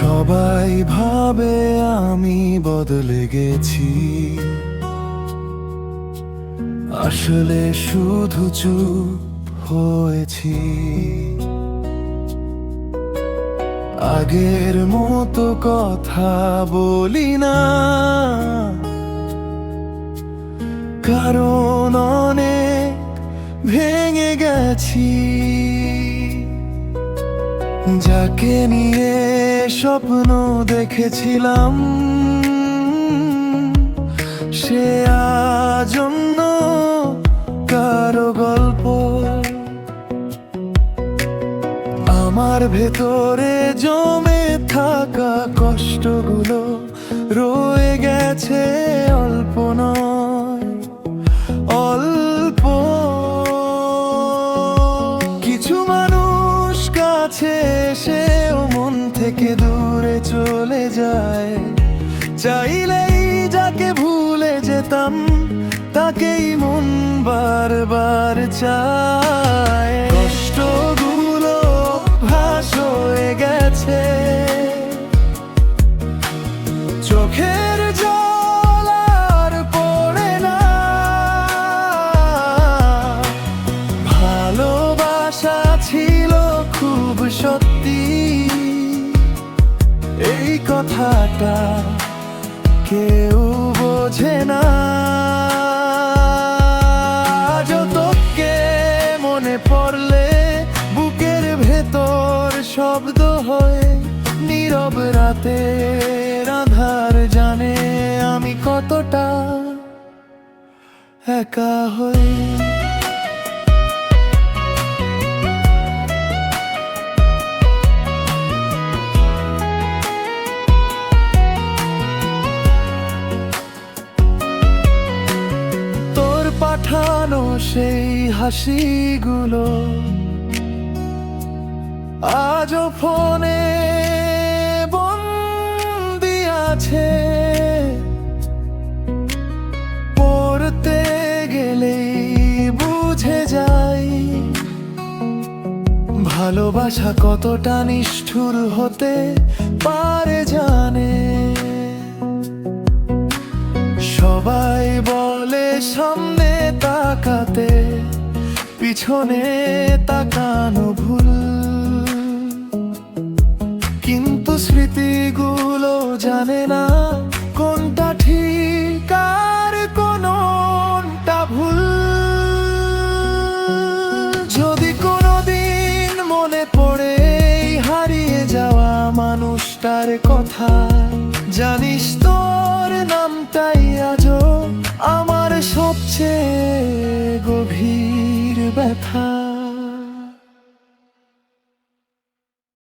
সবাই ভাবে আমি বদলে গেছি। আসলে শুধু চুপ হয়েছি। আগের মতো কথা বলি না। কারণ অনেক ভেঙে গেছি। যাকে নিয়ে স্বপ্ন দেখেছিলাম, সে আজন্য কারও গল্প। আমার ভেতরে জমে থাকা কষ্টগুলো রয়ে গেছে, অল্প নয়, অল্প। কিছু মানুষ কাছে মন থেকে দূরে চলে যায়। চাইলেই যাকে ভুলে যেতাম তাকেই মন বারবার চায়। কথাটা কেউ বোঝে না। যতকে মনে পড়লে বুকের ভেতর শব্দ হয়ে, নীরব রাতে আধার জানে আমি কতটা একা হয়ে পাঠানো সেই হাসিগুলো আজও ফোনে বন্দি আছে। পড়তে গেলেই বুঝে যাই ভালোবাসা কতটা নিষ্ঠুর হতে পারে জানে। সবাই বলে সামনে তাকাতে, পিছনে তাকানো ভুল। কিন্তু স্মৃতিগুলো জানে না কোনটা ঠিক আর কোনটা ভুল। যদি কোনোদিন মনে পড়ে হারিয়ে যাওয়া মানুষটার কথা, জানিস তোর নামটাই আজও আমার সবচেয়ে গভীর ব্যথা।